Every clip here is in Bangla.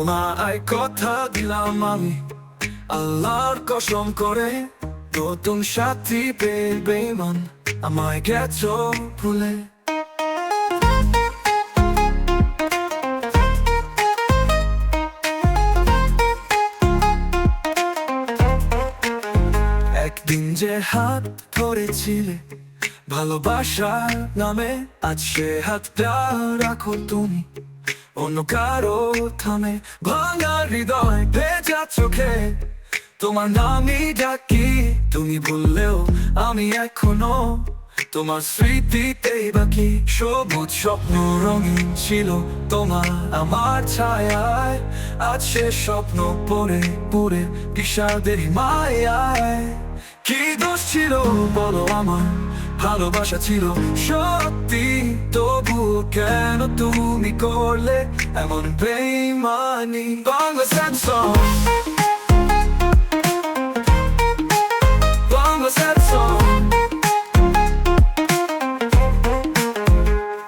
তোমায় কথা দিলাম আমি। আল্লাহর কসম করে নতুন সাথী পেয়ে বেমান আমায় গেছো ভুলে। একদিন যে হাত ধরেছিলে ভালোবাসার নামে, আজ সে হাতটা রাখো তুমি। অন্য কারও থামে ভাঙা হৃদয় ভেজা চোখে। তোমার নামই ডাকি, তুমি বললেও আমি এখনও। তোমার স্মৃতিতেই বাকি সবুজ স্বপ্ন রঙিন ছিল তোমার আমার ছায়ায়। আজ সে স্বপ্ন পরে পড়ে, বিষাদের মায়ায়। কি দোষ ছিল? বলো আমার ভালোবাসা ছিল। সত্যি তবু কেন তুমি করলে এমন বেইমানি? বাংলা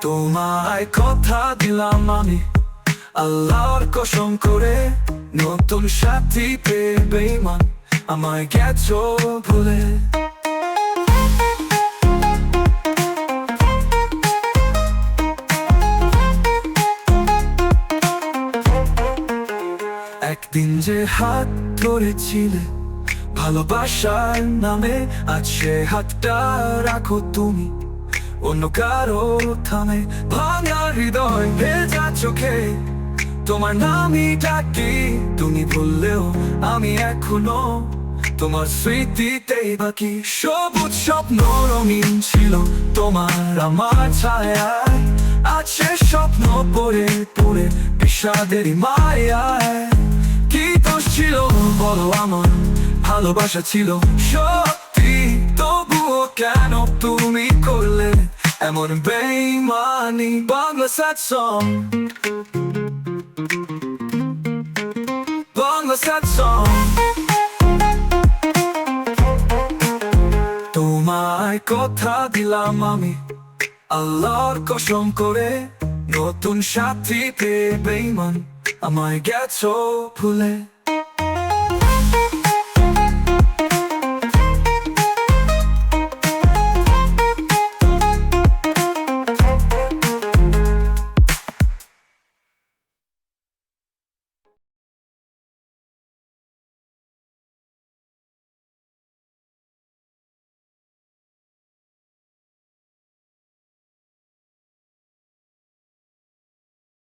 তোমায় কথা দিলাম আমি আল্লাহর কসম করে, নতুন সাথী পেয়ে বেইমান। আমায় গেছো ভুলে একদিন যে হাত ধরেছিলে, ভালোবাসার নামে, আজ সে হাতটা রাখো তুমি। অন্য কারও থামে, ভাঙা হৃদয়, ভেজা চোখে। তোমার নামই ডাকি তুমি বললেও আমি এখনও তোমার স্মৃতিতেই বাকি। সবুজ স্বপ্ন রঙিন ছিল তোমার আমার ছায়ায়। আছে স্বপ্ন পড়ে পড়ে বিষাদের মায়ায়। কি দোষ ছিল বলো আমার? ভালোবাসা ছিল সত্যি। তবুও কেন তুমি করলে এমন বেইমানি? Bangla sad song Bangla sad song. তোমায় কথা দিলাম আমি আল্লাহর কসম করে। নতুন সাথী পেয়ে বেইমান আমায় গেছো ভুলে।